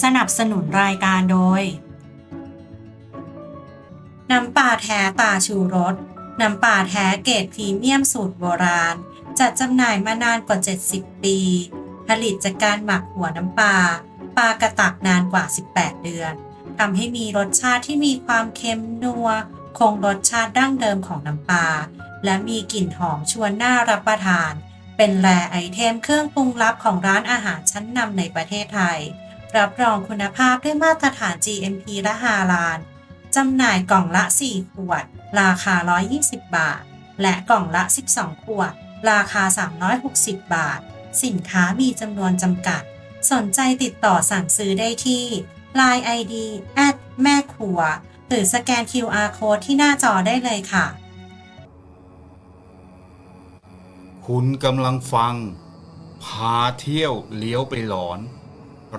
สนับสนุนรายการโดย น้ำปลาแท้ตาชูรส น้ำปลาแท้เกรดพรีเมียมสูตรโบราณ จัดจำหน่ายมานานกว่า 70 ปี ผลิตจากการหมักหัวน้ำปลาปลากระตักนานกว่า 18 เดือนทำให้มีรสชาติที่มีความเค็มนัว คงรสชาติดั้งเดิมของน้ำปลา และมีกลิ่นหอมชวนน่ารับประทาน เป็นแรไอเทมเครื่องปรุงลับของร้านอาหารชั้นนำในประเทศไทย รับรองคุณภาพด้วยมาตรฐาน GMP และฮาลาลจำหน่ายกล่องละ 4 ขวด ราคา 120 บาท และกล่องละ 12 ขวด ราคา 360 บาท สินค้ามีจำนวนจำกัด สนใจติดต่อสั่งซื้อได้ที่ Line ID แอดแม่ครัว หรือสแกน QR Code ที่หน้าจอได้เลยค่ะ คุณกำลังฟัง พาเที่ยวเลี้ยวไปหลอน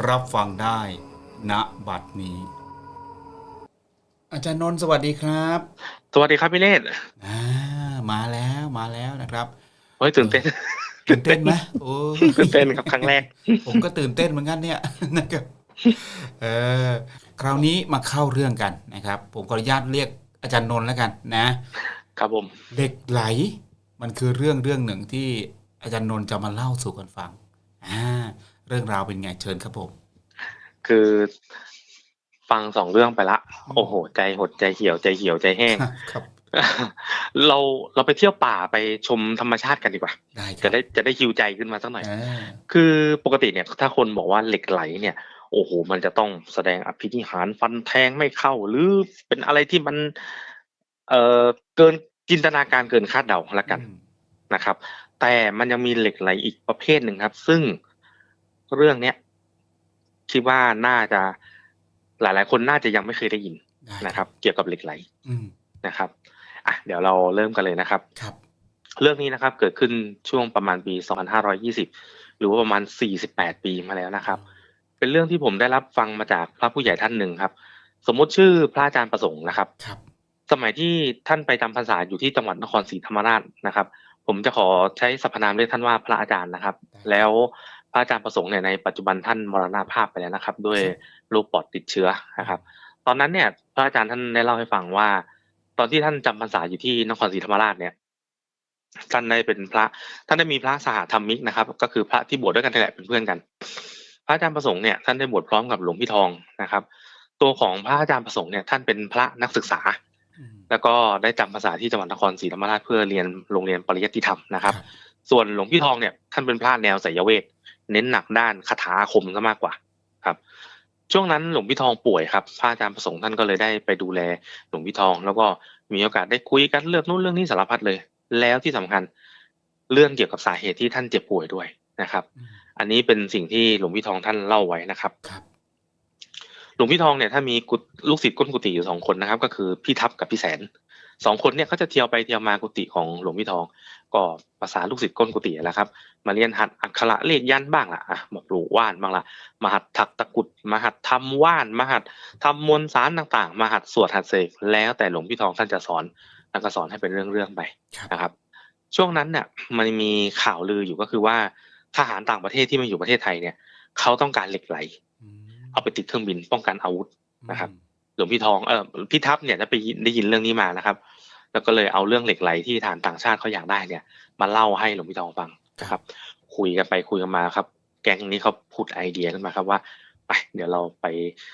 รับฟังได้ณบัดนี้ อาจารย์นนท์สวัสดีครับ สวัสดีครับพี่เนตรอ่ามาแล้วมาแล้วนะครับเฮ้ยตื่นเต้นตื่นเต้นไหมโอ้ตื่นเต้นครับครั้งแรก ผมก็ตื่นเต้นเหมือนกันเนี่ยนะครับเออคราวนี้มาเข้าเรื่องกันนะครับ ผมขออนุญาตเรียกอาจารย์นนท์แล้วกันนะ ครับผมเหล็กไหล มันคือเรื่องเรื่องหนึ่งที่อาจารย์นนท์จะมาเล่าสู่กันฟังอ่า เรื่องราวเป็นไงเชิญครับผม คือฟังสองเรื่องไปละ โอ้โห ใจหดใจเหี่ยวใจเหี่ยวใจแห้งครับ เราเราไปเที่ยวป่าไปชมธรรมชาติกันดีกว่าได้ครัจะได้จะได้ฮิวใจขึ้นมาสักหน่อยอ่าคือปกติเนี่ย ถ้าคนบอกว่าเหล็กไหลเนี่ยโอ้โห มันจะต้องแสดงอภินิหารฟันแทงไม่เข้า หรือเป็นอะไรที่มัน เอ่อเกินจินตนาการเกินคาดเดาละกันอืมนะครับ แต่มันยังมีเหล็กไหลอีกประเภทหนึ่งครับ ซึ่ง เรื่องเนี้ยคิดว่าน่าจะหลาย ๆ คนน่าจะยังไม่เคยได้ยินได้นะครับ เกี่ยวกับเหล็กไหลอืมนะครับอะเดี๋ยวเราเริ่มกันเลยนะครับครับ เรื่องนี้นะครับ เกิดขึ้นช่วงประมาณปี 2520 หรือว่าประมาณ 48 ปีมาแล้วนะครับ เป็นเรื่องที่ผมได้รับฟังมาจากพระผู้ใหญ่ท่านหนึ่งครับ สมมุติชื่อพระอาจารย์ประสงค์นะครับครับ สมัยที่ท่านไปจำพรรษาอยู่ที่จังหวัดนครศรีธรรมราชนะครับผมจะขอใช้สรรพนามเรียกท่านว่าพระอาจารย์นะครับ แล้ว พระอาจารย์ประสงค์เนี่ยในปัจจุบันท่านมรณภาพไปแล้วนะครับ ด้วยโรคปอดติดเชื้อนะครับ ตอนนั้นเนี่ย พระอาจารย์ท่านได้เล่าให้ฟังว่า ตอนที่ท่านจำพรรษาอยู่ที่นครศรีธรรมราชเนี่ยท่านได้เป็นพระท่านได้มีพระสหธรรมิกนะครับ ก็คือพระที่บวชด้วยกันนี่แหละเป็นเพื่อนกัน พระอาจารย์ประสงค์เนี่ยท่านได้บวชพร้อมกับหลวงพี่ทองนะครับ ตัวของพระอาจารย์ประสงค์เนี่ยท่านเป็นพระนักศึกษาอืมแล้วก็ได้จำภาษาที่จังหวัดนครศรีธรรมราชเพื่อเรียนโรงเรียนปริยัติธรรมนะครับ ส่วนหลวงพี่ทองเนี่ยท่านเป็นพระแนวไสยเวท เน้นหนักด้านคาถาอาคมซะมากกว่าครับ ช่วงนั้นหลวงพี่ทองป่วยครับพระอาจารย์ประสงค์ท่านก็เลยได้ไปดูแลหลวงพี่ทอง แล้วก็มีโอกาสได้คุยกันเรื่องนู้นเรื่องนี้สารพัดเลย แล้วที่สำคัญเรื่องเกี่ยวกับสาเหตุที่ท่านเจ็บป่วยด้วยนะครับอืมอันนี้เป็นสิ่งที่หลวงพี่ทองท่านเล่าไว้นะครับครับหลวงพี่ทองเนี่ยถ้ามีกุฏลูกศิษย์ก้นกุฏิอยู่สองคนนะครับ ก็คือพี่ทัพกับพี่แสนสองคนเนี่ยเขาจะเที่ยวไปเที่ยวมากุฏิของหลวงพี่ทอง ก็ภาษาลูกศิษย์ก้นกุฏิแหล้วครับ มาเรียนหัดอักขระเลขยันต์บ้างล่ะอะมาปลูกว่านบ้างล่ะมาหัดถักตะกรุดมาหัดทำว่านมาหัดทำมวลสารต่างๆ มาหัดสวดหัดเสกแล้วแต่หลวงพี่ทองท่านจะสอนแล้วก็สอนให้เป็นเรื่องๆไปครับนะครับ ช่วงนั้นเนี่ยมันมีข่าวลืออยู่ก็คือว่าทหารต่างประเทศที่มาอยู่ประเทศไทยเนี่ยเขาต้องการเหล็กไหลอืมเอาไปติดเครื่องบินป้องกันอาวุธนะครับอืมหลวงพี่ทองเออพี่ทัพเนี่ยได้ไปยินได้ยินเรื่องนี้มานะครับ แล้วก็เลยเอาเรื่องเหล็กไหลที่ฐานต่างชาติเขาอยากได้เนี่ย มาเล่าให้หลวงพี่ทองฟังนะครับ คุยกันไปคุยกันมาครับ แก๊งนี้เขาพูดไอเดียขึ้นมาครับว่าไปเดี๋ยวเราไป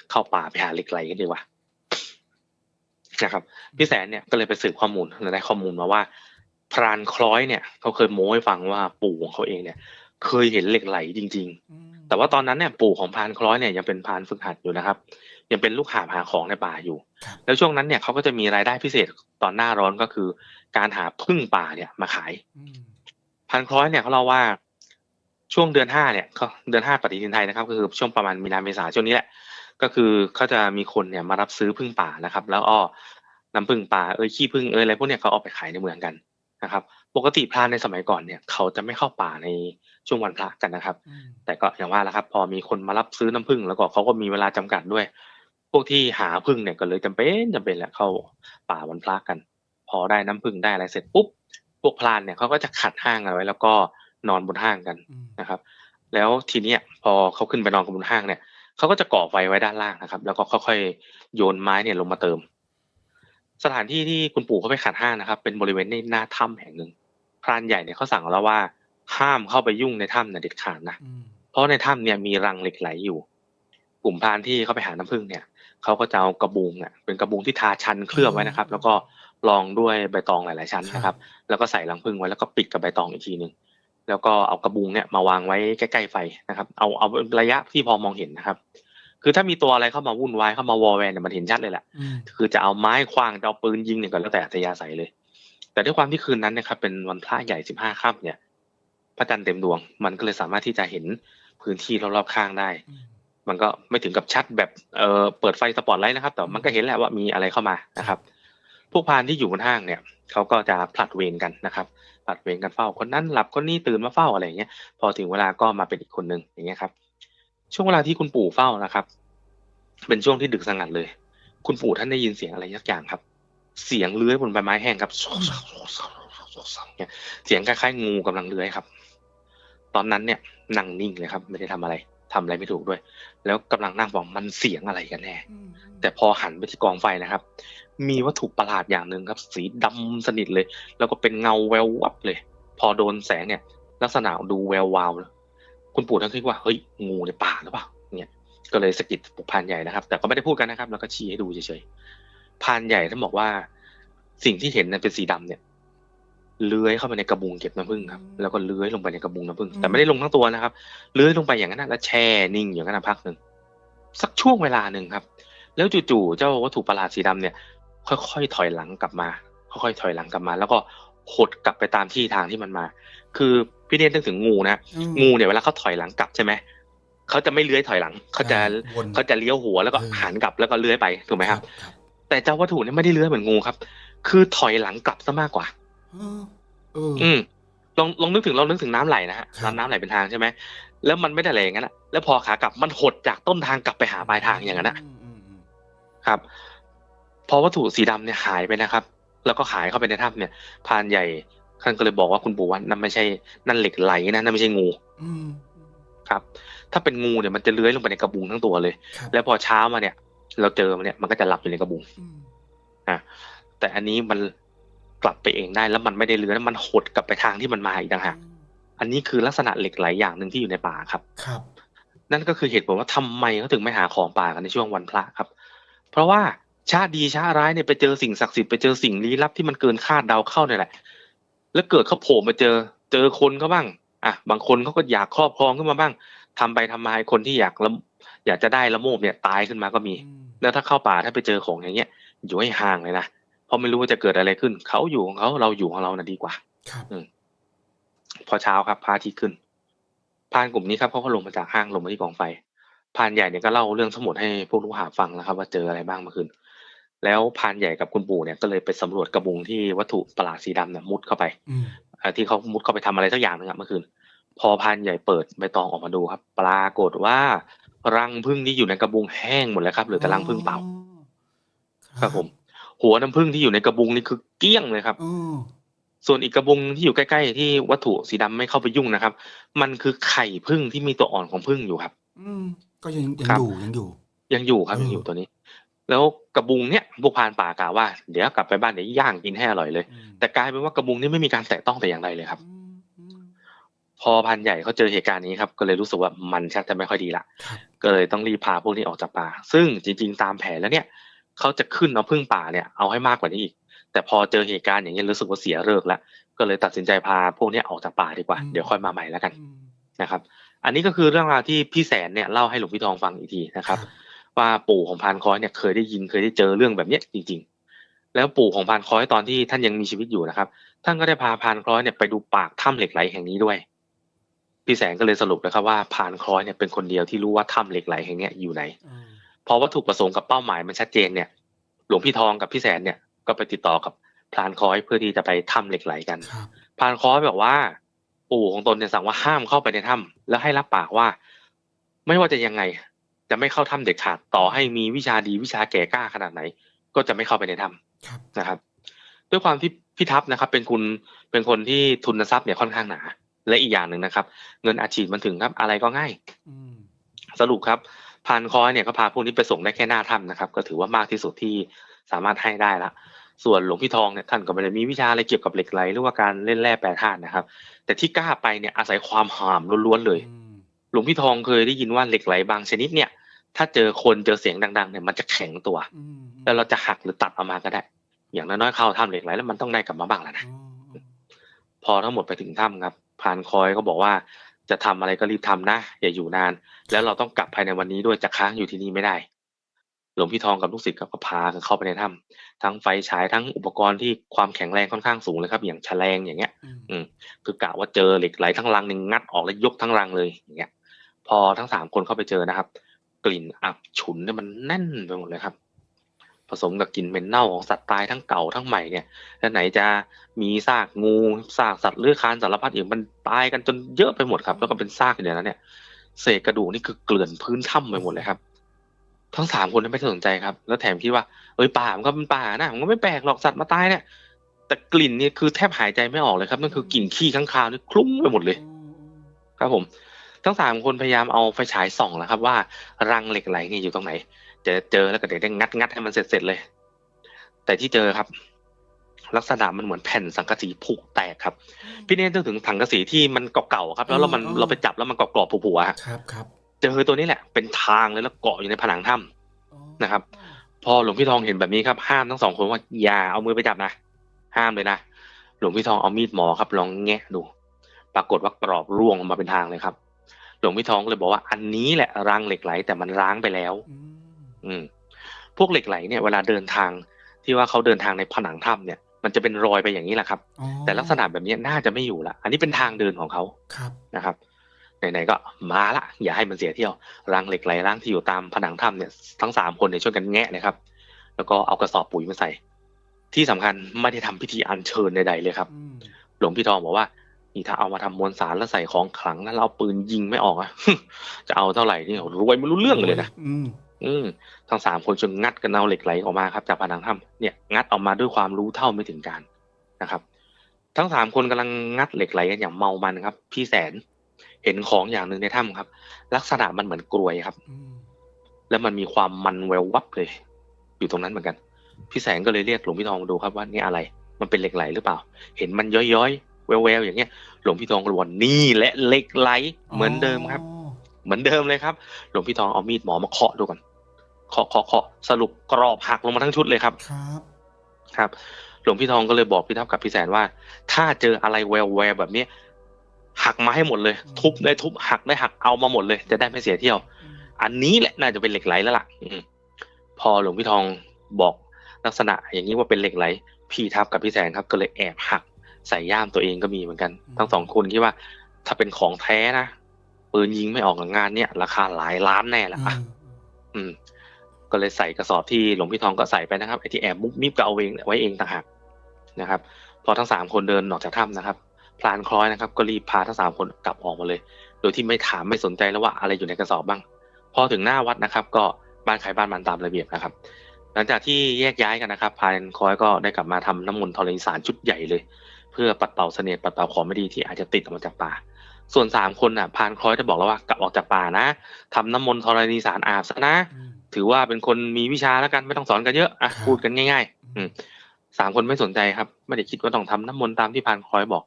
เข้าป่าไปหาเหล็กไหลกันดีกว่านะครับพี่แสนเนี่ยก็เลยไปสืบข้อมูลและได้ข้อมูลมาว่า พรานคล้อยเนี่ยเขาเคยโม้ให้ฟังว่าปู่ของเขาเองเนี่ย เคยเห็นเหล็กไหลจริงๆอืมแต่ว่าตอนนั้นเนี่ยปู่ของพรานคล้อยเนี่ยยังเป็นพรานฝึกหัดอยู่นะครับ ยังเป็นลูกหาบหาของในป่าอยู่ครับแล้วช่วงนั้นเนี่ยเขาก็จะมีรายได้พิเศษตอนหน้าร้อนก็คือ การหาพึ่งป่าเนี่ยมาขายอืมพรานคล้อยเนี่ยเขาเล่าว่าช่วงเดือนห้าเนี่ยเขาเดือนห้าปฏิทินไทยนะครับ ก็คือช่วงประมาณมีนาเมษาช่วงนี้แหละ ก็คือเขาจะมีคนเนี่ยมารับซื้อพึ่งป่านะครับ แล้วอ้อน้ำพึ่งป่าเอ้ยขี้พึ่งเอ้ยอะไรพวกเนี้ยเขาเอาไปขายในเมืองกันนะครับ ปกติพรานในสมัยก่อนเนี่ยเขาจะไม่เข้าป่าในช่วงวันพระกันนะครับอืมแต่ก็อย่างว่าแหละครับ พอมีคนมารับซื้อน้ำผึ้งแล้วก็เขาก็มีเวลาจำกัดด้วย พวกที่หาผึ้งเนี่ยก็เลยจำเป็นจำเป็นแหละเข้าป่าวันพระกัน พอได้น้ำผึ้งได้อะไรเสร็จปุ๊บพวกพรานเนี่ยเขาก็จะขัดห้างเอาไว้ แล้วก็นอนบนห้างกันอืมนะครับ แล้วทีเนี้ยพอเขาขึ้นไปนอนกันบนห้างเนี่ยเขาก็จะก่อไฟไว้ด้านล่างนะครับ แล้วก็ค่อยๆโยนไม้เนี่ยลงมาเติม สถานที่ที่คุณปู่เขาไปขัดห้างนะครับ เป็นบริเวณในหน้าถ้ำแห่งหนึ่งพรานใหญ่เนี่ยเขาสั่งแล้วว่าห้ามเข้าไปยุ่งในถ้ำเนี่ยเด็ดขาดนะอืมเพราะในถ้ำเนี่ยมีรังเหล็กไหลอยู่ กลุ่มพรานที่เขาไปหาน้ำผึ้งเนี่ย เขาก็จะเอากระบุงเนี่ยเป็นกระบุงที่ทาชันเคลือบไว้นะครับ แล้วก็รองด้วยใบตองหลาย ๆ ชั้นนะครับ แล้วก็ใส่รังผึ้งไว้แล้วก็ปิดกับใบตองอีกทีหนึ่งแล้วก็เอากระบุงเนี่ยมาวางไว้ใกล้ๆไฟนะครับ เอาเอาระยะที่พอมองเห็นนะครับ คือถ้ามีตัวอะไรเข้ามาวุ่นวายเข้ามาวอลแวนเนี่ยมันเห็นชัดเลยแหละอืมคือจะเอาไม้คว้างจะเอาปืนยิงเนี่ยก็แล้วแต่อัธยาศัยเลย แต่ด้วยความที่คืนนั้นเนะครับ เป็นวันพระใหญ่สิบห้าค่ำเนี่ยพระจันทร์เต็มดวง มันก็เลยสามารถที่จะเห็นพื้นที่รอบๆข้างได้อื มันก็ไม่ถึงกับชัดแบบเออเปิดไฟสปอตไลท์นะครับ แต่มันก็เห็นแหละว่ามีอะไรเข้ามานะครับ พวกพานที่อยู่บนห้างเนี่ยเขาก็จะผลัดเวรกันนะครับผลัดเวรกันเฝ้าคนนั้นหลับคนนี้ตื่นมาเฝ้าอะไรอย่างเงี้ยพอถึงเวลาก็มาเป็นอีกคนนึงอย่างเงี้ยครับ ช่วงเวลาที่คุณปู่เฝ้านะครับ เป็นช่วงที่ดึกสงัดเลย คุณปู่ท่านได้ยินเสียงอะไรสักอย่างครับ เสียงเลื้อยบนใบไม้แห้งครับเนี่ยเสียงคล้ายๆงูกำลังเลื้อยครับ ตอนนั้นเนี่ยนั่งนิ่งเลยครับ ไม่ได้ทำอะไร ทำอะไรไม่ถูกด้วย แล้วกำลังนั่งบอกมันเสียงอะไรกันแน่อืมแต่พอหันไปที่กองไฟนะครับ มีวัตถุประหลาดอย่างหนึ่งครับ สีดำสนิทเลย แล้วก็เป็นเงาแวววับเลย พอโดนแสงเนี่ย ลักษณะดูแวววาวเลยคุณปู่ท่านคิดว่าเฮ้ยงูในป่าหรือเปล่าเนี่ยก็เลยสะกิดพานใหญ่นะครับ แต่ก็ไม่ได้พูดกันนะครับ แล้วก็ชี้ให้ดูเฉยๆพานใหญ่ท่านบอกว่า สิ่งที่เห็นนั้นเป็นสีดำเนี่ย เลื้อยเข้าไปในกระบุงเก็บน้ำผึ้งครับแล้วก็เลื้อยลงไปในกระบุงน้ำผึ้งแต่ไม่ได้ลงทั้งตัวนะครับเลื้อยลงไปอย่างนั้นนะแล้วแช่นิ่งอย่างนั้นนะพักหนึ่งสักช่วงเวลาหนึ่งครับ แล้วจู่ๆเจ้าวัตถุประหลาดสีดำเนี่ย ค่อยๆถอยหลังกลับมา ค่อยๆถอยหลังกลับมา แล้วก็หดกลับไปตามที่ทางที่มันมา คือพี่เนตนึกถึงงูนะอืมงูเนี่ยเวลาเขาถอยหลังกลับใช่ไหมเขาจะไม่เลื้อยถอยหลังเขาจะวนเขาจะเลี้ยวหัวแล้วก็เออหันกลับแล้วก็เลื้อยไปถูกไหมครับครับ แต่เจ้าวัตถุเนี่ยไม่ได้เลื้อยเหมือนงูครับ คือถอยหลังกลับซะมากกว่า เออเออ อืมลองลองนึกถึงลองนึกถึงน้ำไหลนะฮะครับ น้ำน้ำไหลเป็นทางใช่ไหมแล้วมันไม่ได้ไหลอย่างนั้นอะแล้วพอขากลับมันหดจากต้นทางกลับไปหาปลายทางอย่างนั้นนะมอืมอืมครับ พอวัตถุสีดำเนี่ยหายไปนะครับ แล้วก็หายเข้าไปในถ้ำเนี่ยพรานใหญ่ท่านก็เลยบอกว่าคุณปู่ว่านั่นไม่ใช่นั่นเหล็กไหลนะนั่นไม่ใช่งูอืมครับ ถ้าเป็นงูเนี่ยมันจะเลื้อยลงไปในกระบุงทั้งตัวเลย ครับแล้วพอเช้ามาเนี่ย เราเจอมันเนี่ยมันก็จะหลับอยู่ในกระบุง อืม แต่อันนี้มัน กลับไปเองได้แล้วมันไม่ได้เลื้อยมันหดกลับไปทางที่มันมาอีกต่างหากอันนี้คือลักษณะเหล็กไหลอย่างหนึ่งที่อยู่ในป่าครับ ครับ นั่นก็คือเหตุผลว่าทำไมเขาถึงไม่หาของป่ากันในช่วงวันพระครับ เพราะว่าชาติดีชาติร้ายเนี่ยไปเจอสิ่งศักดิ์สิทธิ์ไปเจอสิ่งลี้ลับที่มันเกินคาดเดาเข้าเนี่ยแหละ แล้วเกิดเขาโผล่มาเจอเจอคนเขาบ้างอะบางคนเขาก็อยากครอบครองขึ้นมาบ้างทำไปทำมาไอ้คนที่อยากละอยากจะได้ละโมบเนี่ยตายขึ้นมาก็มีอืมแล้วถ้าเข้าป่าถ้าไปเจอของอย่างเงี้ยอยู่ให้ห่างเลยนะ เพราะไม่รู้ว่าจะเกิดอะไรขึ้น เขาอยู่ของเขาเราอยู่ของเรานะดีกว่า ครับพอเช้าครับพระอาทิตย์ขึ้นพรานกลุ่มนี้ครับเขาก็ลงมาจากห้างลงมาที่กองไฟพรานใหญ่เนี่ยก็เล่าเรื่องทั้งหมดให้พวกลูกหาฟังนะครับ ว่าเจออะไรบ้างเมื่อคืนแล้วพรานใหญ่กับคุณปู่เนี่ยก็เลยไปสำรวจกระบุงที่วัตถุประหลาดสีดำเนี่ยมุดเข้าไปอืมอ่าที่เขามุดเข้าไปทำอะไรสักอย่างหนึงอะเมื่อคืน พอพรานใหญ่เปิดใบตองออกมาดูครับ ปรากฏว่ารังผึ้งที่อยู่ในกระบุงแห้งหมดแล้วครับเหลือแต่รังผึ้งเปล่าครับผม หัวน้ำผึ้งที่อยู่ในกระบุงนี่คือเกลี้ยงเลยครับอ๋อส่วนอีกกระบุงที่อยู่ใกล้ๆที่วัตถุสีดำไม่เข้าไปยุ่งนะครับ มันคือไข่ผึ้งที่มีตัวอ่อนของผึ้งอยู่ครับ อืมก็ยังยังครับอยู่ยังอยู่ ยังอยู่ครับอืมยังอยู่ตัวนี้ แล้วกระบุงเนี่ยพวกพรานป่ากล่าวว่าเดี๋ยวกลับไปบ้านเดี๋ยวย่างกินให้อร่อยเลยอืมแต่กลายเป็นว่ากระบุงนี่ไม่มีการแตะต้องแต่อย่างใดเลยครับอืมอืมพอพันใหญ่เขาเจอเหตุการณ์นี้ครับก็เลยรู้สึกว่ามันชักจะไม่ค่อยดีละครับก็เลยต้องรีบพาพวกนี้ออกจากป่า ซึ่งจริง ๆ ตามแผนแล้วเนี่ย เขาจะขึ้นเอาพึ่งป่าเนี่ยเอาให้มากกว่านี้อีก แต่พอเจอเหตุการณ์อย่างนี้ยรู้สึกว่าเสียเลิกแล้วก็เลยตัดสินใจพาพวกเนี้ยออกจากป่าดีกว่า เดี๋ยวค่อยมาใหม่แล้วกันอืมนะครับ อันนี้ก็คือเรื่องราวที่พี่แสนเนี่ยเล่าให้หลวงพี่ทองฟังอีกทีนะครับ ว่าปู่ของพานคอยเนี่ยเคยได้ยินเคยได้เจอเรื่องแบบเนี้ยจริง ๆ แล้วปู่ของพานคอยตอนที่ท่านยังมีชีวิตอยู่นะครับ ท่านก็ได้พาพานคอยเนี่ยไปดูปากถ้ำเหล็กไหลแห่งนี้ด้วยพี่แสงก็เลยสรุปนะครับว่าพานคอยเนี่ยเป็นคนเดียวที่รู้ว่าถ้ำเหล็กไหลแห่งเนี้ยอยู่ไหนอืม พอวัตถุประสงค์กับเป้าหมายมันชัดเจนเนี่ย หลวงพี่ทองกับพี่แสนเนี่ยก็ไปติดต่อกับพรานคอยเพื่อที่จะไปถ้ำเหล็กไหลกันครับพรานคอยบอกว่า ปู่ของตนเนี่ยสั่งว่าห้ามเข้าไปในถ้ำแล้วให้รับปากว่า ไม่ว่าจะยังไง จะไม่เข้าถ้ำเด็ดขาดต่อให้มีวิชาดีวิชาแก่กล้าขนาดไหน ก็จะไม่เข้าไปในถ้ำครับนะครับ ด้วยความที่พี่ทัพนะครับ เป็นคุณเป็นคนที่ทุนทรัพย์เนี่ยค่อนข้างหนา และอีกอย่างหนึ่งนะครับ เงินอาชีพมันถึงครับ อะไรก็ง่ายอืมสรุปครับ พานคอยเนี่ยก็พาพวกนี้ไปส่งได้แค่หน้าถ้ำนะครับ ก็ถือว่ามากที่สุดที่สามารถให้ได้ละ ส่วนหลวงพี่ทองเนี่ยท่านก็ไม่ได้มีวิชาอะไรเกี่ยวกับเหล็กไหลหรือว่าการเล่นแร่แปรธาตุนะครับ แต่ที่กล้าไปเนี่ยอาศัยความหามล้วนๆเลยอืมหลวงพี่ทองเคยได้ยินว่าเหล็กไหลบางชนิดเนี่ย ถ้าเจอคนเจอเสียงดังๆเนี่ยมันจะแข็งตัวอืมแล้วเราจะหักหรือตัดออกมาก็ได้ อย่างน้อยๆเข้าถ้ำเหล็กไหลแล้วมันต้องได้กลับมาบ้างแหละนะอ๋ออ๋อพอทั้งหมดไปถึงถ้ำครับพรานคอยก็บอกว่า จะทำอะไรก็รีบทำนะอย่าอยู่นาน แล้วเราต้องกลับภายในวันนี้ด้วยจะค้างอยู่ที่นี่ไม่ได้ หลวงพี่ทองกับลูกศิษย์ก็พากันเข้าไปในถ้ำทั้งไฟฉายทั้งอุปกรณ์ที่ความแข็งแรงค่อนข้างสูงเลยครับ อย่างแฉลงอย่างเงี้ยอืมอืมคือกะว่าเจอเหล็กไหลทั้งรังหนึ่งงัดออกแล้วยกทั้งรังเลยอย่างเงี้ย พอทั้งสามคนเข้าไปเจอนะครับ กลิ่นอับฉุนเนี่ยมันแน่นไปหมดเลยครับ ผสมกับกลิ่นเหม็นเน่าของสัตว์ตายทั้งเก่าทั้งใหม่เนี่ยแล้วไหนจะมีซากงูซากสัตว์เลื้อยคลานสารพัดอย่างมันตายกันจนเยอะไปหมดครับ แล้วก็เป็นซากอยู่ในนั้นเนี่ยเศษกระดูกนี่คือเกลื่อนพื้นถ้ำไปหมดเลยครับ ทั้งสามคนไม่สนใจครับ แล้วแถมคิดว่าเอ้ยป่ามันก็เป็นป่านะมันก็ไม่แปลกหรอกสัตว์มาตายเนี่ยแต่กลิ่นนี่คือแทบหายใจไม่ออกเลยครับนั่นคือกลิ่นขี้ข้างคาวนี่คลุ้งไปหมดเลย ครับผม ทั้งสามคนพยายามเอาไฟฉายส่องแล้วครับ ว่ารังเหล็กไหลนี่อยู่ตรงไหน จะเจอแล้วก็เดี๋ยวได้งัดงัดให้มันเสร็จเสร็จๆเลย แต่ที่เจอครับ ลักษณะมันเหมือนแผ่นสังกะสีผุแตกครับ พี่เนตนึกถึงสังกะสีที่มันเก่าๆครับ แล้วเรามันอ๋อเราไปจับแล้วมันกรอบๆผุๆอะฮะครับครับเจอตัวนี้แหละ เป็นทางเลยแล้วเกาะอยู่ในผนังถ้ำอ๋อนะครับ พอหลวงพี่ทองเห็นแบบนี้ครับ ห้ามทั้งสองคนว่าอย่าเอามือไปจับนะห้ามเลยนะหลวงพี่ทองเอามีดหมอครับลองแงะดู ปรากฏว่ากรอบร่วงออกมาเป็นทางเลยครับ หลวงพี่ทองก็เลยบอกว่าอันนี้แหละรังเหล็กไหลแต่มันร้างไปแล้ว อืมอืมพวกเหล็กไหลเนี่ยเวลาเดินทางที่ว่าเขาเดินทางในผนังถ้ำเนี่ย มันจะเป็นรอยไปอย่างนี้แหละครับอ๋อแต่ลักษณะแบบนี้น่าจะไม่อยู่ละอันนี้เป็นทางเดินของเขาครับนะครับไหนๆก็มาละอย่าให้มันเสียเที่ยวรังเหล็กไหลร่างที่อยู่ตามผนังถ้ำเนี่ยทั้งสามคนเนี่ยช่วยกันแงะเลยครับ แล้วก็เอากระสอบปุ๋ยมาใส่ ที่สำคัญไม่ได้ทำพิธีอัญเชิญใดๆเลยครับอืมหลวงพี่ทองบอกว่านี่ถ้าเอามาทำมวลสารแล้วใส่ของขลังแล้วเราเอาปืนยิงไม่ออกอะจะเอาเท่าไหร่นี่รวยไม่รู้เรื่องเลยนะ อืมอืมทั้งสามคนจนงัดกันเอาเหล็กไหลออกมาครับจากผนังถ้ำเนี่ยงัดออกมาด้วยความรู้เท่าไม่ถึงการนะครับ ทั้งสามคนกำลังงัดเหล็กไหลกันอย่างเมามันครับ พี่แสนเห็นของอย่างหนึ่งในถ้ำครับ ลักษณะมันเหมือนกลวยครับอืมแล้วมันมีความมันแวววับเลย อยู่ตรงนั้นเหมือนกัน พี่แสงก็เลยเรียกหลวงพี่ทองมาดูครับว่านี่อะไร มันเป็นเหล็กไหลหรือเปล่า เห็นมันย้อยๆแววๆอย่างเงี้ย หลวงพี่ทองก็บอกว่านี่แหละเหล็กไหลเหมือนเดิมครับอ๋อเหมือนเดิมเลยครับ หลวงพี่ทองเอามีดหมอมาเคาะดูก่อน เคาะเคาะเคาะสรุปกรอบหักลงมาทั้งชุดเลยครับ ครับครับ หลวงพี่ทองก็เลยบอกพี่ทัพกับพี่แสนว่า ถ้าเจออะไรแววแววๆแบบเนี้ยหักมาให้หมดเลย ทุบได้ทุบหักได้หักเอามาหมดเลย จะได้ไม่เสียเที่ยวอืมอันนี้แหละน่าจะเป็นเหล็กไหลแล้วล่ะอืมพอหลวงพี่ทองบอกลักษณะ อย่างนี้ว่าเป็นเหล็กไหล พี่ทับกับพี่แสนครับ ก็เลยแอบหักใส่ย่ามตัวเองก็มีเหมือนกัน ทั้งสองคนคิดว่า ถ้าเป็นของแท้นะปืนยิงไม่ออกกับงานเนี่ย ราคาหลายล้านแน่แหละอะอืมอืม ก็เลยใส่กระสอบที่หลวงพี่ทองก็ใส่ไปนะครับไอ้ที่แอบมุกมิบก็เอาเองไว้เองต่างหากนะครับพอทั้งสามคนเดินออกจากถ้ำนะครับพลานคล้อยนะครับ ก็รีบพาทั้งสามคนกลับออกมาเลย โดยที่ไม่ถามไม่สนใจแล้วว่าอะไรอยู่ในกระสอบบ้าง พอถึงหน้าวัดนะครับ ก็บ้านใครบ้านมันตามระเบียบนะครับ หลังจากที่แยกย้ายกันนะครับพลานคล้อยก็ได้กลับมาทำน้ำมนต์ธรณีสารชุดใหญ่เลย เพื่อปัดเป่าเสน่ห์ปัดเป่าของไม่ดีที่อาจจะติดออกมาจากป่าส่วนสามคนน่ะพลานคล้อยจะบอกแล้วว่ากลับออกจากป่านะทำน้ำมนต์ธรณีสารอาบซะนะ ถือว่าเป็นคนมีวิชาแล้วกันไม่ต้องสอนกันเยอะอะครับพูดกันง่าย ๆ อืมสามคนไม่สนใจครับ ไม่ได้คิดว่าต้องทำน้ำมนต์ตามที่พานคอยบอก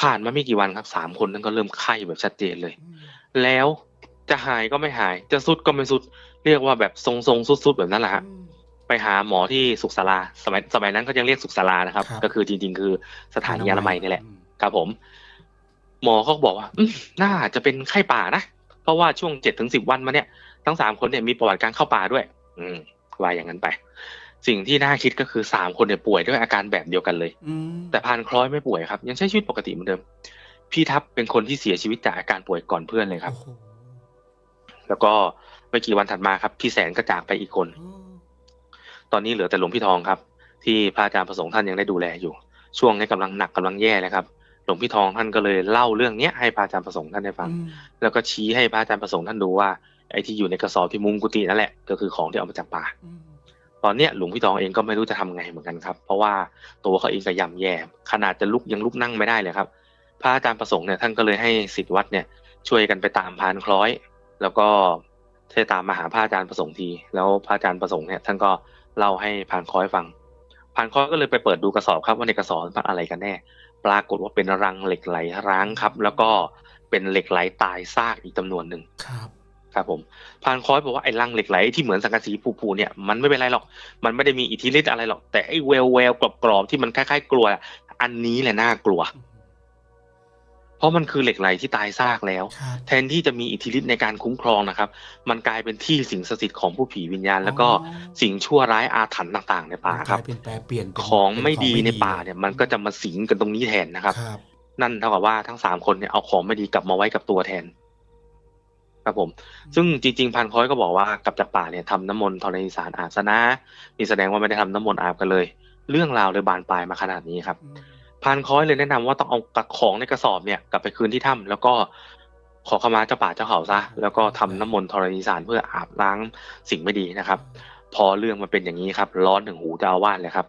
ผ่านมาไม่กี่วันครับสามคนนั้นก็เริ่มไข้แบบชัดเจนเลยอืมแล้วจะหายก็ไม่หาย จะสุดก็ไม่สุด เรียกว่าแบบทรงๆสุดๆแบบนั้นแหละฮะอืมไปหาหมอที่สุขศาลาสมัยสมัยนั้นเขายังเรียกสุขศาลานะครับครับก็คือจริง ๆ คือสถานีอนามัยนี่แหละอืมครับผม หมอเขาก็บอกว่าอืมน่าจะเป็นไข้ป่านะเพราะว่าช่วงเจ็ดถึงสิบวันมาเนี่ย ทั้งสามคนเนี่ยมีประวัติการเข้าป่าด้วย อืมว่าอย่างนั้นไป สิ่งที่น่าคิดก็คือสามคนเนี่ยป่วยด้วยอาการแบบเดียวกันเลยอืมแต่พานคล้อยไม่ป่วยครับ ยังใช้ชีวิตปกติเหมือนเดิม พี่ทัพเป็นคนที่เสียชีวิตจากอาการป่วยก่อนเพื่อนเลยครับโอ้โหแล้วก็ไม่กี่วันถัดมาครับ พี่แสนก็จากไปอีกคนอืมตอนนี้เหลือแต่หลวงพี่ทองครับ ที่พระอาจารย์ประสงค์ท่านยังได้ดูแลอยู่ ช่วงนี้กำลังหนักกำลังแย่เลยครับหลวงพี่ทองท่านก็เลยเล่าเรื่องเนี้ยให้พระอาจารย์ประสงค์ท่านได้ฟังอืมแล้วก็ชี้ให้พระอาจารย์ประสงค์ท่านดูว่า ไอ้ที่อยู่ในกระสอบที่มุงกุฏินั่นแหละก็คือของที่เอามาจากป่าอืมตอนเนี้ยหลวงพี่ทองเองก็ไม่รู้จะทำไงเหมือนกันครับ เพราะว่าตัวเขาเองก็ย่ำแย่ ขนาดจะลุกยังลุกนั่งไม่ได้เลยครับ พระอาจารย์ประสงค์เนี่ยท่านก็เลยให้สิทธิวัดเนี่ยช่วยกันไปตามพานคล้อย แล้วก็ได้ตามมาหาพระอาจารย์ประสงค์ที แล้วพระอาจารย์ประสงค์เนี่ยท่านก็เล่าให้พานคอยฟังพานคอยก็เลยไปเปิดดูกระสอบครับว่าในกระสอบมันอะไรกันแน่ ปรากฏว่าเป็นรังเหล็กไหลร้างครับ แล้วก็เป็นเหล็กไหลตายซากอีกจำนวนหนึ่งครับ ครับผมพานคอยบอกว่าไอ้รังเหล็กไหลที่เหมือนสังกะสีผูๆเนี่ยมันไม่เป็นไรหรอก มันไม่ได้มีอิทธิฤทธิ์อะไรหรอก แต่ไอ้แววแววๆกรอบๆที่มันคล้ายๆกลัว อันนี้แหละน่ากลัว เพราะมันคือเหล็กไหลที่ตายซากแล้วครับแทนที่จะมีอิทธิฤทธิ์ในการคุ้มครองนะครับ มันกลายเป็นที่สิงสถิตของผู้ผีวิญญาณ แล้วก็อ๋อสิ่งชั่วร้ายอาถรรพ์ต่าง ๆ ในป่าครับกลายเป็นแปรเปลี่ยนเป็นของไม่เป็ดีในป่าเนี่ย มันก็จะมาสิงกันตรงนี้แทนนะครับครับ นั่นเท่ากับว่าทั้งสามคนเนี่ยเอาของไม่ดีกลับมาไว้กับตัวแทน ครับผม ซึ่งจริง ๆ พันค้อยก็บอกว่ากลับจากป่าเนี่ยทำน้ำมนต์ธรณีสารอาบซะนะนี่แสดงว่าไม่ได้ทำน้ำมนต์อาบกันเลย เรื่องราวเลยบานปลายมาขนาดนี้ครับอืมพานค้อยเลยแนะนำว่าต้องเอากระของในกระสอบเนี่ยกลับไปคืนที่ถ้ำแล้วก็ขอขมาเจ้าป่าเจ้าเขาซะแล้วก็ทำน้ำมนต์ธรณีสารเพื่ออาบล้างสิ่งไม่ดีนะครับ พอเรื่องมันเป็นอย่างนี้ครับ ร้อนถึงหูเจ้าอาวาสเลยครับ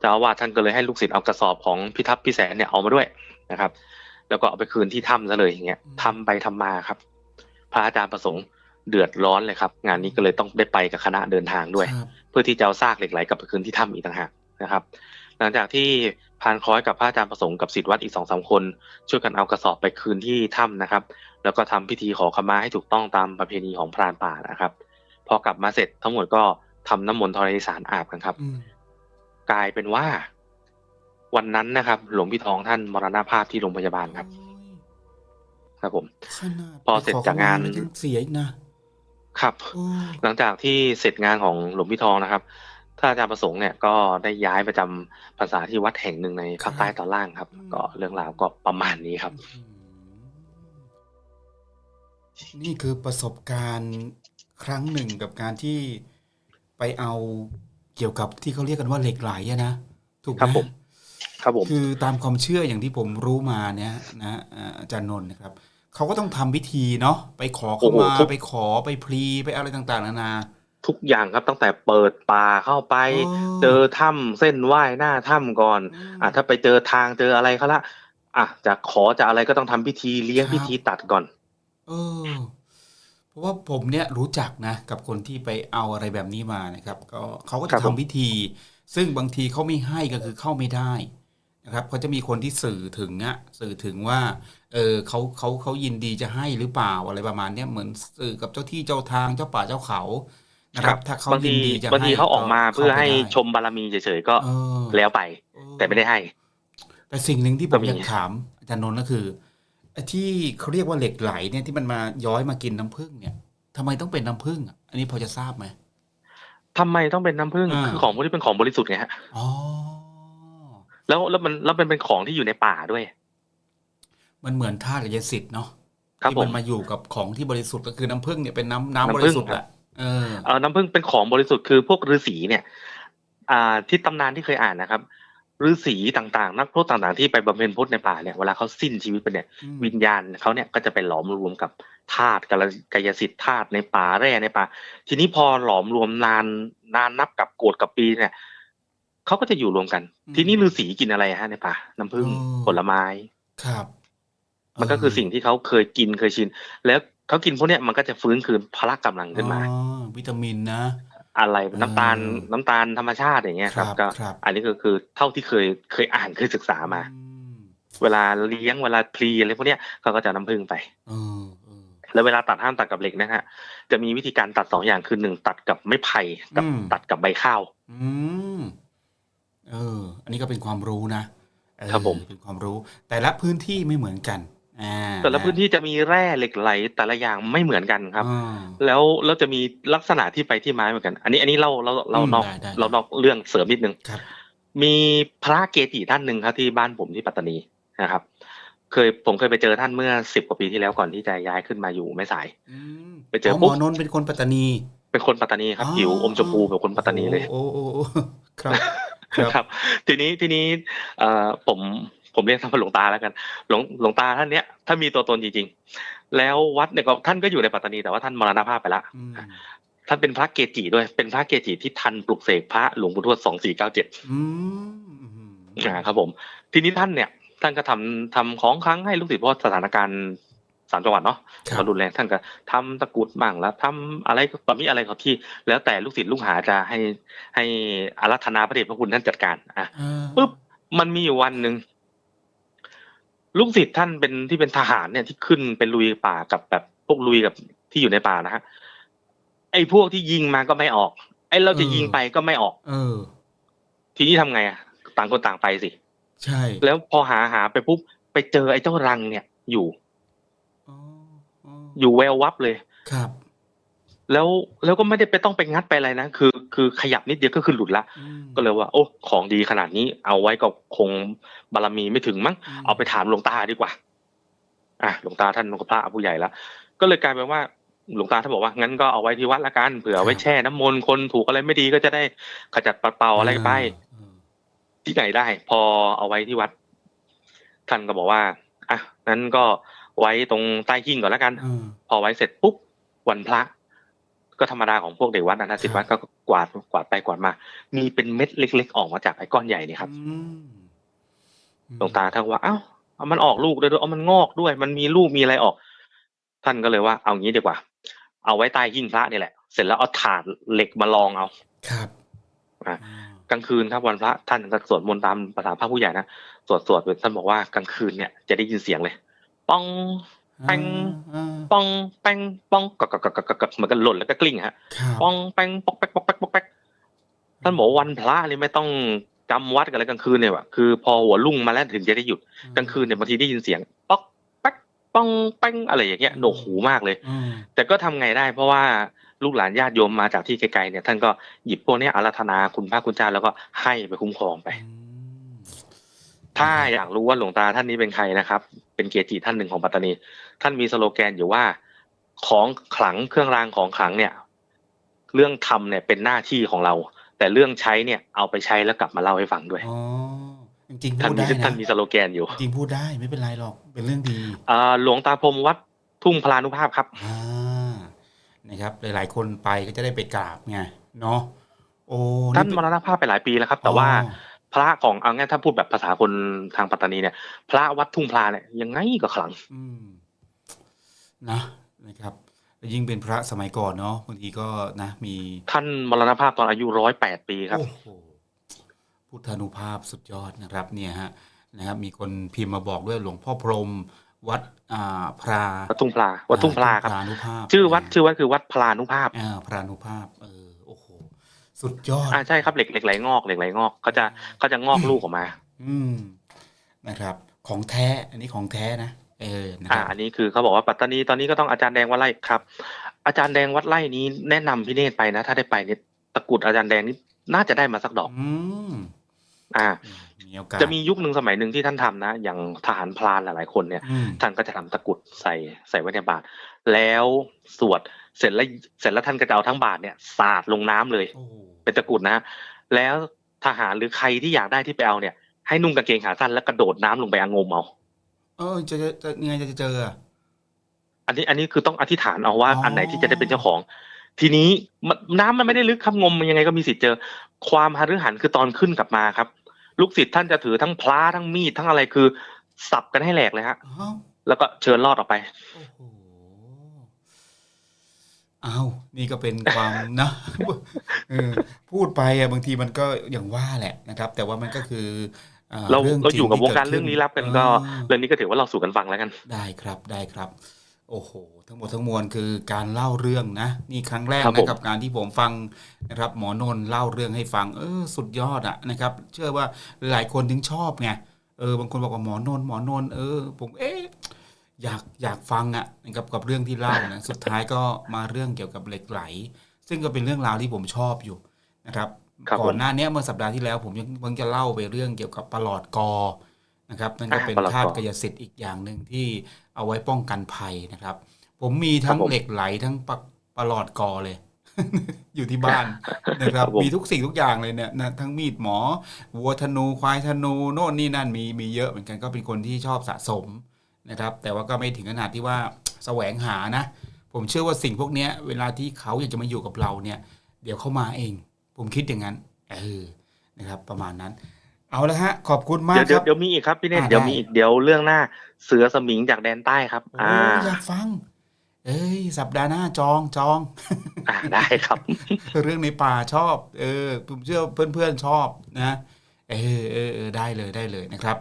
เจ้าอาวาสท่านก็เลยให้ลูกศิษย์เอากระสอบของพิทัพพี่แสนเนี่ยเอามาด้วยนะครับ แล้วก็เอาไปคืนที่ถ้ำซะเลยอย่างเงี้ยทำไปทำมาครับ พระอาจารย์ประสงค์เดือดร้อนเลยครับ งานนี้ก็เลยต้องได้ไปกับคณะเดินทางด้วยครับเพื่อที่จะเอาซากเหล็กไหลกลับไปคืนที่ถ้ำอีกต่างหากนะครับ หลังจากที่พานคล้อยกับพระอาจารย์ประสงค์กับศิษย์วัดอีกสองสามคน ช่วยกันเอากระสอบไปคืนที่ถ้ำนะครับ แล้วก็ทำพิธีขอขมาให้ถูกต้องตามประเพณีของพรานป่านะครับ พอกลับมาเสร็จทั้งหมดก็ทำน้ำมนต์ธรณีสารอาบกันครับอืมกลายเป็นว่า วันนั้นนะครับ หลวงพี่ทองท่านมรณภาพที่โรงพยาบาลครับ ครับผม ขนาดพอเสร็จจากงานไปขอขมแล้วยังเสียอีกนะครับ โอ้หลังจากที่เสร็จงานของหลวงพี่ทองนะครับท่านอาจารย์ประสงค์เนี่ยก็ได้ย้ายประจำภาษาที่วัดแห่งหนึ่งในภาคใต้ตอนล่างครับ ก็เรื่องราวก็ประมาณนี้ครับ อืมนี่คือประสบการณ์ครั้งหนึ่งกับการที่ไปเอาเกี่ยวกับที่เขาเรียกกันว่าเหล็กไหลอะนะ ถูกไหครับผม ครับผม คือตามความเชื่ออย่างที่ผมรู้มาเนี่ยนะอ่าอาจารย์นนท์นะครับเขาก็ต้องทำพิธีเนาะไปขอเข้าโอ้โหมาทุก ไปขอไปพลีไปอะไรต่างๆนานา ทุกอย่างครับตั้งแต่เปิดป่าเข้าไป อ๋อเจอถ้ำเส้นไหว้หน้าถ้ำก่อนอะถ้าไปเจอทางเจออะไรเขาละอะจะขอจะอะไรก็ต้องทำพิธีเลี้ยงครับ พิธีตัดก่อน เออเพราะว่าผมเนี่ยรู้จักนะ กับคนที่ไปเอาอะไรแบบนี้มานะครับ ก็เขาก็ครัจะบผม ทำพิธี ซึ่งบางทีเขาไม่ให้ก็คือเข้าไม่ได้ นะครับเขาจะมีคนที่สื่อถึงอะสื่อถึงว่าเออเขาเขาเขายินดีจะให้หรือเปล่าอะไรประมาณเนี้ยเหมือนสื่อกับเจ้าที่เจ้าทางเจ้าป่าเจ้าเขานะครับ ถ้าเขาบางยิทีนดีจะบางทีเขาออกมาเพื่อให้เข้าไปได้ชมบารมีเฉยๆก็เออแล้วไปเออแต่ไม่ได้ให้ แต่สิ่งหนึ่งที่ผก็มมีอยากถามอาจารย์นนท์ก็คือไอ้ที่เขาเรียกว่าเหล็กไหลเนี่ยที่มันมาย้อยมากินน้ำผึ้งเนี่ยทำไมต้องเป็นน้ำผึ้งอะอันนี้พอจะทราบไหมทำไมต้องเป็นน้ำผึ้งอ่าคือของพวกนี้เป็นของบริสุทธิ์ไงฮะอ๋อ แล้วแล้วมันแล้วมันเป็นของที่อยู่ในป่าด้วย มันเหมือนธาตุกับยาสิทธิ์เนาะครับที่ผมัมนมาอยู่กับของที่บริสุทธิ์ก็คือน้ำผึ้งเนี่ยเป็นน้ำน้ำน้ำบผึ้ริงสุทธิ์ครับแหละเออ เออน้ำผึ้งเป็นของบริสุทธิ์คือพวกฤาษีเนี่ย อ่า ที่ตำนานที่เคยอ่านนะครับฤาษีต่างๆ นักพรตต่างๆ ที่ไปบำเพ็ญพุทธในป่าเนี่ยเวลาเขาสิ้นชีวิตไปเนี่ย อืมวิญญาณเขาเนี่ยก็จะไปหลอมรวมกับธาตุกายกายสิทธิ์ธาตุในป่าแร่ในป่า ทีนี้พอหลอมรวมนานนานนับกับโกดกับปีเนี่ย เขาก็จะอยู่รวมกันทีนี้ฤาษีกินอะไรฮะในป่าน้ำผึ้งผลไม้ ครับมันก็คือสิ่งที่เขาเคยกินเคยชิน แล้วเขากินพวกเนี้ยมันก็จะฟื้นคืนพละกำลังขึ้นมา อ๋อวิตามินนะ อะไรน้ำตาลเออน้ำตาลธรรมชาติอย่างเงี้ยครับ ครับก็ครับ อันนี้ก็คือเท่าที่เคยเคยอ่านเคยศึกษามา อืมเวลาเลี้ยงเวลาพลีอะไรพวกเนี้ยเขาก็จะเอาน้ำผึ้งไป เออเออ แล้วเวลาตัดห้ามตัดกับเหล็กนะฮะจะมีวิธีการตัดสองอย่างคือหนึ่งตัดกับไม้ไผ่กับอืม ตัดกับใบข้าว อืม เออ อันนี้ก็เป็นความรู้นะเออครับผม เป็นความรู้ แต่ละพื้นที่ไม่เหมือนกันอ่าแต่ละพื้นที่จะมีแร่เหล็กไหลแต่ละอย่างไม่เหมือนกันครับอ่าแล้วแล้วจะมีลักษณะที่ไปที่มาเหมือนกัน อันนี้อันนี้เราเราเราอืมนอกได้ได้เรานอกเรื่องเสริมนิดนึงครับ มีพระเกจิท่านหนึ่งครับที่บ้านผมที่ปัตตานีนะครับ เคยผมเคยไปเจอท่านเมื่อสิบกว่าปีที่แล้วก่อนที่จะย้ายขึ้นมาอยู่แม่สายอืมไปเจอหปุ๊มบอนนท์เป็นคนปัตตานี เป็นคนปัตตานีครับอ๋อผิวอมชมพูเป็นคนปัตตานีเลย โอ้โอ้โอ้ครับ ครับครับ ทีนี้ทีนี้เอ่อผมผมเรียกท่านว่าหลวงตาแล้วกัน หลวงหลวงตาท่านเนี้ยถ้ามีตัวตนจริงๆ แล้ววัดเนี่ยก็ท่านก็อยู่ในปัตตานีแต่ว่าท่านมรณภาพไปแล้วอืมท่านเป็นพระเกจิด้วย เป็นพระเกจิที่ทันปลุกเสกพระหลวงปู่ทวดสองสี่เก้าเจ็ดอืมอืมอ่าครับผม ทีนี้ท่านเนี่ย ท่านก็ทำทำของครั้งให้ลูกศิษย์เพราะสถานการณ์ สามจังหวัดเนาะครับก็รุนแรงท่านก็ทำตะกรุดบ้างแล้วทำอะไรก็มีอะไรเขาที่ แล้วแต่ลูกศิษย์ลูกหาจะให้ให้อารัธนาพระเดชพระคุณท่านจัดการ อะอ่าปุ๊บมันมีอยู่วันหนึ่งลูกศิษย์ท่านเป็นที่เป็นทหารเนี่ยที่ขึ้นเป็นลุยป่ากับแบบพวกลุยกับที่อยู่ในป่านะฮะไอ้พวกที่ยิงมาก็ไม่ออก ไอ้เราจะยิงไปก็ไม่ออก เออ ทีนี้ทำไงอะต่างคนต่างไปสิ ใช่ แล้วพอหาหาไปปุ๊บไปเจอไอ้เจ้ารังเนี่ยอยู่อ๋อ อ๋ออยู่แวววับเลย ครับ แล้วแล้วก็ไม่ได้ไปต้องไปงัดไปอะไรนะคือ คือขยับนิดเดียวก็คือหลุดละอืมก็เลยว่า โอ้ของดีขนาดนี้ เอาไว้ก็คงบารมีไม่ถึงมั้งมเอาไปถามหลวงตาดีกว่า อะหลวงตาท่านก็พระผู้ใหญ่แล้วก็เลยกลายเป็นว่าหลวงตาท่านบอกว่างั้นก็เอาไว้ที่วัดละกันเผื่อเอาไว้แช่น้ำมนต์คนถูกอะไรไม่ดีก็จะได้ขจัดปัดเป่าอะไรไปเออที่ไหนได้ พอเอาไว้ที่วัด ท่านก็บอกว่าอะนั้นก็ ไว้ตรงใต้หิ้งก่อนแล้วกันเออพอไว้เสร็จปุ๊บวันพระ ก็ธรรมดาของพวกเด็กวัดนะนะสิทธิ์วัดก็กวาดกวาดไปกวาดมา มีเป็นเม็ดเล็ก ๆ ออกมาจากไอ้ก้อนใหญ่นี่ครับอืมหลวงตาท่านว่าเอ้าเอามันออกลูกด้วยด้วยเอามันงอกด้วย มันมีลูกมีอะไรออก ท่านก็เลยว่า เอางี้ดีกว่า เอาไว้ใต้หิ้งพระนี่แหละ เสร็จแล้วเอาถาดเหล็กมาลองเอา ครับอะอ่ากลางคืนครับวันพระท่านก็สวดมนต์ตามภาษาพระผู้ใหญ่นะสวดสวดท่านบอกว่ากลางคืนเนี่ยจะได้ยินเสียงเลย ป้องแป้งอ่าป้องแป้งป้องกกกกกกกมันก็หล่นแล้วก็กลิ้งฮะครับป้องแป้งปอกแป๊กปอกแป๊กปอกแป๊กท่านบอกว่าวันพระนี่ไม่ต้องจำวัดกันอะไรกลางคืนเนี่ยว่ะคือพอหัวรุ่งมาแล้วถึงจะได้หยุดกลางคืนเนี่ยบางทีได้ยินเสียงป๊อกแป๊กป้องแป้งอะไรอย่างเงี้ยโหนวกหูมากเลยอืมแต่ก็ทำไงได้ เพราะว่าลูกหลานญาติโยมมาจากที่ไกลๆเนี่ยท่านก็หยิบพวกเนี้ยอารัธนาคุณพระคุณเจ้าแล้วก็ให้ไปคุ้มครองไปอืม ถ้าอยากรู้ว่าหลวงตาท่านนี้เป็นใครนะครับ เป็นเกจิท่านหนึ่งของปัตตานี ท่านมีสโลแกนอยู่ว่าของขลังเครื่องรางของขลังเนี่ย เรื่องทำเนี่ยเป็นหน้าที่ของเรา แต่เรื่องใช้เนี่ยเอาไปใช้แล้วกลับมาเล่าให้ฟังด้วยอ๋อจริงๆท่าพูนดมีได้นะท่านมีสโลแกนอยู่ จริงๆพูดได้ไม่เป็นไรหรอกเป็นเรื่องดีอ่าหลวงตาพรหมวัดทุ่งพลานุภาพครับอ่านะครับ หลาย ๆ คนไปก็จะได้ไปกราบไงเนาะโอ้ท่านเป็มรณภาพไปหลายปีแล้วครับ แต่ว่าอ๋อพ ระของเอาง่ายถ้าพูดแบบภาษาคนทางปัตตานีเนี่ย พระวัดทุ่งพลาเนี่ยยังไงก็ขลังอืมนะนะครับแล้วยิ่งเป็นพระสมัยก่อนเนาะบางทีก็นะมีท่านมรณภาพตอนอายุร้อยแปดปีครับโอ้โหพุทธานุภาพสุดยอดนะครับ เนี่ยฮะนะครับ มีคนพิมพ์มาบอกด้วยหลวงพ่อพรหมวัดอ่าพราวัดทุ่งพลาวัดทุ่งพลาครับพรานุภาพชื่อวัดนะชื่อวัดคือวัดพลานุภาพอ่าพรานุภาพเออโอ้โห สุดยอด อ่าใช่ครับเหล็กเหล็กไหลงอกเหล็กไหลงอกเขาจะเขาจะงอกลูกออกมา อืมนะครับ ของแท้อันนี้ของแท้นะเออนะคอ่ารับอันนี้คือเขาบอกว่าปัตตานีตอนนี้ก็ต้องอาจารย์แดงวัดไร่ครับ อาจารย์แดงวัดไร่นี้แนะนำพี่เนตรไปนะ ถ้าได้ไปเนี่ยตะกรุดอาจารย์แดงนี่น่าจะได้มาสักดอกอืมอ่ามีโอกาสจะมียุคหนึ่งสมัยหนึ่งที่ท่านทำนะ อย่างทหารพลานหลายๆคนเนี่ยอืมท่านก็จะทำตะกรุดใส่ใส่ไว้ในบาตรแล้วสวดเสร็จแล้วเสร็จแล้วท่านก็จะเอาทั้งบาตรเนี่ยสาดลงน้ำเลย โอ้โห เป็นตะกรุดนะฮะแล้วทหารหรือใครที่อยากได้ที่ไปเอาเนี่ย ให้นุ่งกางเกงขาสั้นแล้วกระโดดน้ำลงไปอางมเอาเออจะจะจะยังไงจะเจออะอันนี้อันนี้คือต้องอธิษฐานเอาว่าอ๋ออั อันไหนที่จะได้เป็นเจ้าของ ทีนี้มันน้ำมันไม่ได้ลึกครับงมมันยังไงก็มีสิทธิ์เจอ ความหฤหันคือตอนขึ้นกลับมาครับ ลูกศิษย์ท่านจะถือทั้งพลาทั้งมีดทั้งอะไรคือ สับกันให้แหลกเลยฮะ อ้าวแล้วก็เชิญรอดออกไป โอ้โห อ้าวนี่ก็เป็นความนะเออพูดไปอะบางทีมันก็อย่างว่าแหละนะครับ แต่ว่ามันก็คืออ่อเราองเราอยู่กับจวที่งการดเรื่องลี้ลับกันก็อ่าเรื่องนี้ก็ถือว่าเราสู่กันฟังแล้วกัน ได้ครับได้ครับ โอ้โห ทั้งหมดทั้งมวลคือการเล่าเรื่องนะ นี่ครั้งแรกครับผมนะครับการที่ผมฟังนะครับ หมอนนท์เล่าเรื่องให้ฟัง เออ สุดยอดอะนะครับ เชื่อว่าหลายคนถึงชอบไงเออบางคนบอกว่าหมอนนท์หมอนนท์เออ ผมเอ๊ะ อยากอยากฟังอะนะครับกับเรื่องที่เล่านะสุดท้ายก็มาเรื่องเกี่ยวกับเหล็กไหล ซึ่งก็เป็นเรื่องราวที่ผมชอบอยู่นะครับครับก่อนผมหน้าเนี้ยเมื่อสัปดาห์ที่แล้ว ผมยังเพิ่งจะเล่าไปเรื่องเกี่ยวกับประหลอดกอนะครับนั่นก็อ่าเป็นประหลอดกอธาตุกายสิทธิ์อีกอย่างหนึ่งที่เอาไว้ป้องกันภัยนะครับ ผมมีทั้งครับผมเหล็กไหลทั้งปะประหลอดกอเลย อยู่ที่บ้านนะครับครับผมมีทุกสิ่งทุกอย่างเลยเนี่ยนะทั้งมีดหมอวัวธนูควายธนูโน่นนี่นั่นมีมีเยอะเหมือนกันก็เป็นคนที่ชอบสะสม นะครับ แต่ว่าก็ไม่ถึงขนาดที่ว่าแสวงหานะ ผมเชื่อว่าสิ่งพวกเนี้ยเวลาที่เขาอยากจะมาอยู่กับเราเนี่ย เดี๋ยวเขามาเอง ผมคิดอย่างนั้นเออนะครับ ประมาณนั้น เอาละฮะ ขอบคุณมากเดี๋ยวคเดี๋ยวรับเดี๋ยวมีอีกครับพี่เนตอ่าเดี๋ยวได้มีอีกเดี๋ยวเรื่องหน้าเสือสมิงจากแดนใต้ครับโอ้อ่าอยากฟังเอ้ยสัปดาห์หน้าจองจองอ่าได้ครับ เรื่องในป่าชอบ เออผมเชื่อเพื่อนๆชอบนะ เออเออเออได้เลยได้เลยนะครับ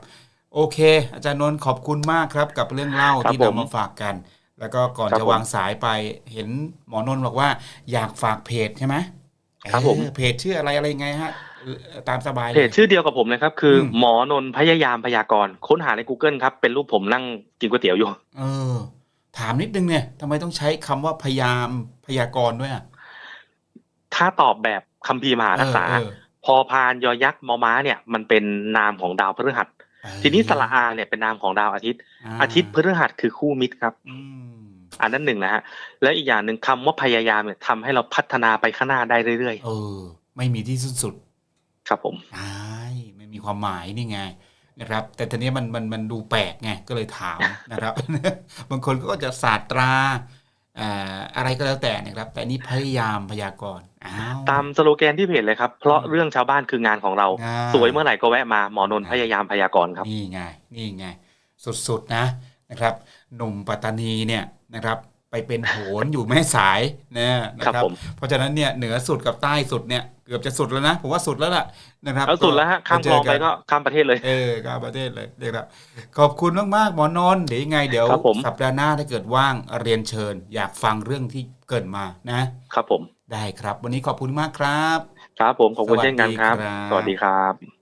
โอเค อาจารย์นนท์ขอบคุณมากครับกับเรื่องเล่าครับที่ผมนำมาฝากกัน แล้วก็ก่อนครับจะผมวางสายไปเห็นหมอนนท์บอกว่าอยากฝากเพจใช่ไหมครับผม เออเพจชื่ออะไรอะไรไงฮะเออตามสบายลย เพจชื่อเดียวกับผมเลยครับ คืออม หมอนนท์พยายามพยากรณ์ค้นหาใน Google ครับ เป็นรูปผมนั่งกินก๋วยเตี๋ยวอยู่ เออ ถามนิดนึงเนี่ยทำไมต้องใช้คำว่าพยายามพยากรณ์ด้วยอะถ้าตอบแบบคัมภีร์มหาทักษะเออพอพานยอยักษ์มอม้าเนี่ย มันเป็นนามของดาวพฤหัสเออ ทีนี้สระอาเนี่ยเป็นนามของดาวอาทิตย์ อาทิตย์พฤหัสคือคู่มิตรครับอืมอันนั้นหนึ่งนะฮะแล้วอีกอย่างหนึ่งคำว่าพยายามเนี่ยทำให้เราพัฒนาไปข้างหน้าได้เรื่อยเออ ไม่มีที่สิ้นสุดๆครับผมใช่ไม่มีความหมายนี่ไงนะครับ แต่ทีนี้มันมันมันดูแปลกไงก็เลยถามนะครับ บางคนก็จะศาสตราเอ่ออะไรก็แล้วแต่นะครับ แต่อันนี่พยายามพยากรณ์อ้าวตามสโลแกนที่เพจเลยครับ เพราะเรื่องชาวบ้านคืองานของเราอ่าสวยเมื่อไหร่ก็แวะมาหมอนนท์พยายามพยากรณ์ครับ นี่ไง นี่ไง สุดๆนะนะครับ หนุ่มปัตตานีเนี่ยนะครับไป เป็นโหนอยู่แม่สายนะนะคครัรับบผมเพราะฉะนั้นเนี่ยเหนือสุดกับใต้สุดเนี่ยเกือบจะสุดแล้วนะผมว่าสุดแล้วล่ะนะครับแล้วสุดแล้วฮะข้ามคลองไปเจนก็ข้ามประเทศเลยเออข้ามประเทศเลยนะครับขอบคุณมากๆหมอนนท์เดี๋ยวยังไงเดี๋ยวครับผมสัปดาห์หน้าถ้าเกิดว่างเรียนเชิญ อยากฟังเรื่องที่เกิดมานะ ครับผมได้ครับ วันนี้ขอบคุณมากครับ ครับผมขอบคุณเช่นกันครับ สวัสดีครับสวัสดีครับ